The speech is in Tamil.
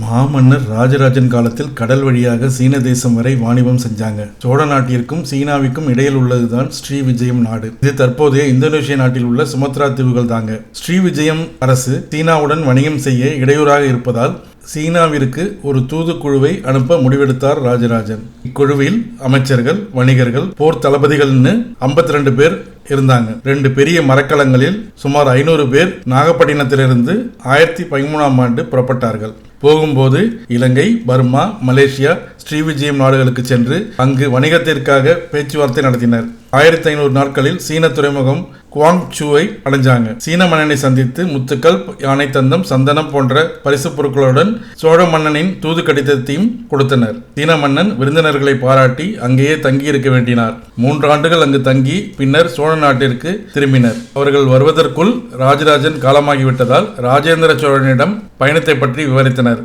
மாமன்னர் ராஜராஜன் காலத்தில் கடல் வழியாக சீன தேசம் வரை வாணிபம் செஞ்சாங்க. சோழ நாட்டிற்கும் சீனாவிற்கும் இடையில் உள்ளதுதான் ஸ்ரீ விஜயம் நாடு. இது தற்போதைய இந்தோனேஷிய நாட்டில் உள்ள சுமத்ரா தீவுகள் தாங்க. ஸ்ரீ விஜயம் அரசு சீனாவுடன் வணிகம் செய்ய இடையூறாக இருப்பதால் சீனாவிற்கு ஒரு தூதுக்குழுவை அனுப்ப முடிவெடுத்தார் ராஜராஜன். இக்குழுவில் அமைச்சர்கள் வணிகர்கள் போர் தளபதிகள்னு 52 ரெண்டு பேர் இருந்தாங்க. ரெண்டு பெரிய மரக்கலங்களில் சுமார் ஐநூறு பேர் நாகப்பட்டினத்திலிருந்து ஆயிரத்தி பதிமூணாம் ஆண்டு புறப்பட்டார்கள். போகும்போது இலங்கை பர்மா மலேசியா ஸ்ரீவிஜயம் நாடுகளுக்கு சென்று அங்கு வணிகத்திற்காக பேச்சுவார்த்தை நடத்தினர். ஆயிரத்தி ஐநூறு நாட்களில் சீன துறைமுகம் குவாங்சூவை அடைஞ்சாங்க. சீன மன்னனை சந்தித்து முத்துக்கள் யானை தந்தம் சந்தனம் போன்ற பரிசு பொருட்களுடன் சோழ மன்னனின் தூது கடிதத்தையும் கொடுத்தனர். சீன மன்னன் விருந்தினர்களை பாராட்டி அங்கேயே தங்கியிருக்க வேண்டினார். மூன்று ஆண்டுகள் அங்கு தங்கி பின்னர் சோழ நாட்டிற்கு திரும்பினர். அவர்கள் வருவதற்குள் ராஜராஜன் காலமாகிவிட்டதால் ராஜேந்திர சோழனிடம் பயணத்தை பற்றி விவரித்தனர்.